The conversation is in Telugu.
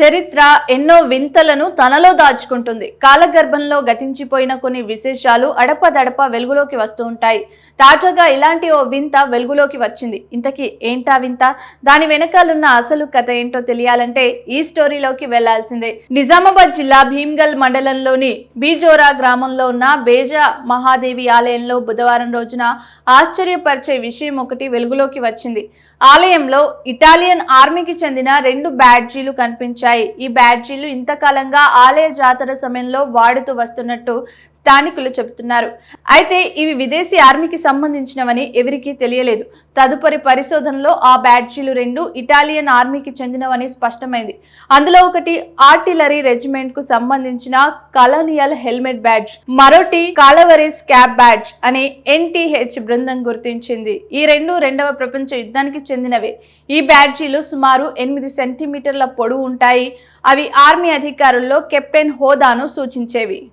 చరిత్ర ఎన్నో వింతలను తనలో దాచుకుంటుంది. కాలగర్భంలో గతించిపోయిన కొన్ని విశేషాలు అడపదడప వెలుగులోకి వస్తూ ఉంటాయి. తాజాగా ఇలాంటి ఓ వింత వెలుగులోకి వచ్చింది. ఇంతకీ ఏంటా వింత? దాని వెనకాలన్న అసలు కథ ఏంటో తెలియాలంటే ఈ స్టోరీలోకి వెళ్ళాల్సిందే. నిజామాబాద్ జిల్లా భీమ్గల్ మండలంలోని బీజోరా గ్రామంలో ఉన్న బేజా మహాదేవి ఆలయంలో బుధవారం రోజున ఆశ్చర్యపరిచే విషయం ఒకటి వెలుగులోకి వచ్చింది. ఆలయంలో ఇటాలియన్ ఆర్మీకి చెందిన రెండు బ్యాడ్జీలు కనిపించాయి. ఈ బ్యాడ్జీలు ఇంతకాలంగా ఆలయ జాతర సమయంలో వాడుతూ వస్తున్నట్టు స్థానికులు చెబుతున్నారు. అయితే ఇవి విదేశీ ఆర్మీకి సంబంధించినవని ఎవరికీ తెలియలేదు. తదుపరి పరిశోధనలో ఆ బ్యాడ్జీలు రెండు ఇటాలియన్ ఆర్మీకి చెందినవని స్పష్టమైంది. అందులో ఒకటి ఆర్టిలరీ రెజిమెంట్కు సంబంధించిన కలోనియల్ హెల్మెట్ బ్యాడ్జ్ మరోటి కాలవరీస్ క్యాప్ బ్యాడ్జ్ అనే ఎన్టీహెచ్ బృందం గుర్తించింది. ఈ రెండు రెండవ ప్రపంచ యుద్ధానికి చెందినవే. ఈ బ్యాడ్జీలు సుమారు ఎనిమిది సెంటీమీటర్ల పొడవు ఉంటాయి. అవి ఆర్మీ అధికారుల్లో కెప్టెన్ హోదాను సూచించేవి.